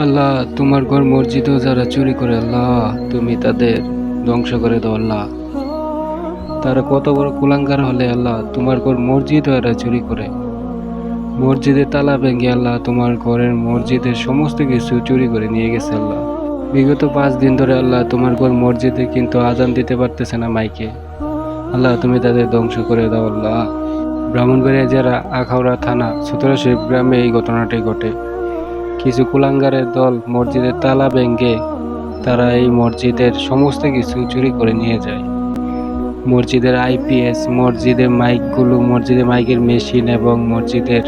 আল্লাহ, তোমার ঘর মসজিদেও যারা চুরি করে, আল্লাহ, তুমি তাদের ধ্বংস করে দাও, আল্লাহ। তারা কত বড় কুলাঙ্গার হলে, আল্লাহ, তোমার ঘর মসজিদ এরা চুরি করে। মসজিদের তালা ভেঙে, আল্লাহ, তোমার ঘরের মসজিদের সমস্ত কিছু চুরি করে নিয়ে গেছে, আল্লাহ। বিগত পাঁচ দিন ধরে, আল্লাহ, তোমার ঘর মসজিদে কিন্তু আজান দিতে পারতেছে না মাইকে। আল্লাহ, তুমি তাদের ধ্বংস করে দাও, আল্লাহ। ব্রাহ্মণবাড়িয়া জেলা আখাউড়া থানা সুতরাশরীফ গ্রামে এই ঘটনাটি ঘটে। কিছু কুলাঙ্গারের দল মসজিদের তালা ভেঙে তারা এই মসজিদের সমস্ত কিছু চুরি করে নিয়ে যায়। মসজিদের আইপিএস মসজিদের মাইকগুলো মসজিদের মাইকের মেশিন এবং মসজিদের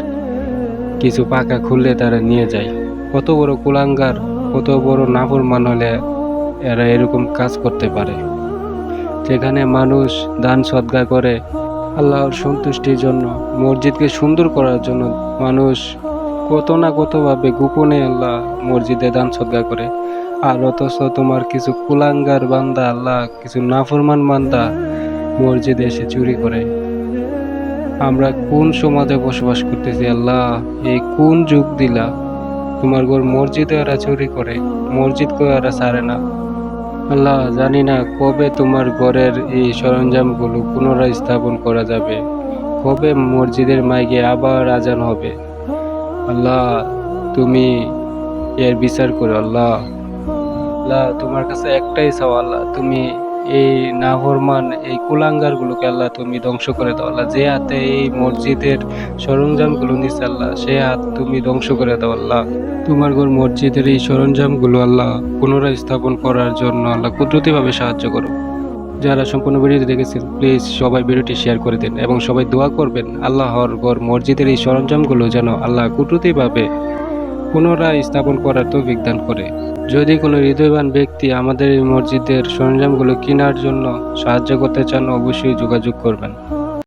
কিছু পাকা খুললে তারা নিয়ে যায়। কত বড় কুলাঙ্গার, কত বড় নাফরমান হলে এরা এরকম কাজ করতে পারে। যেখানে মানুষ দান সদ্গা করে আল্লাহর সন্তুষ্টির জন্য, মসজিদকে সুন্দর করার জন্য মানুষ কত না কতভাবে গোপনে আল্লাহ মসজিদে দান সদ্গা করে। আর অথচ তোমার কিছু কুলাঙ্গার বান্দা আল্লাহ, কিছু নাফরমান বান্দা মসজিদে এসে চুরি করে। আমরা কোন সমাজে বসবাস করতেছি আল্লাহ? এই কোন যুগ দিলা? তোমার ঘর মসজিদে এরা চুরি করে মসজিদকেও এরা ছাড়ে না? আল্লাহ, জানি না কবে তোমার ঘরের এই সরঞ্জামগুলো পুনরায় স্থাপন করা যাবে, কবে মসজিদের মাইকে আবার আজান হবে। আল্লাহ, তুমি এর বিচার করো, আল্লাহ। আল্লাহ, তোমার কাছে একটাই চাও আল্লাহ, তুমি এই নাহরমান এই কুলাঙ্গারগুলোকে, আল্লাহ, তুমি ধ্বংস করে দাও, আল্লাহ। যে হাতে এই মসজিদের সরঞ্জামগুলো নিচ্ছে আল্লাহ, সে হাত তুমি ধ্বংস করে দাও, আল্লাহ। তোমার ঘর মসজিদের এই সরঞ্জামগুলো, আল্লাহ পুনরায় স্থাপন করার জন্য, আল্লাহ, কুদরতিভাবে সাহায্য করো। যারা সম্পূর্ণ ভিডিওটি দেখেছেন প্লিজ সবাই ভিডিওটি শেয়ার করে দিন এবং সবাই দোয়া করবেন আল্লাহর ঘর মসজিদের এই সরঞ্জামগুলো যেন আল্লাহ কুটুতিভাবে পুনরায় স্থাপন করার তো বিজ্ঞান করে। যদি কোনো হৃদয়বান ব্যক্তি আমাদের এই মসজিদের সরঞ্জামগুলো কেনার জন্য সাহায্য করতে চান, অবশ্যই যোগাযোগ করবেন।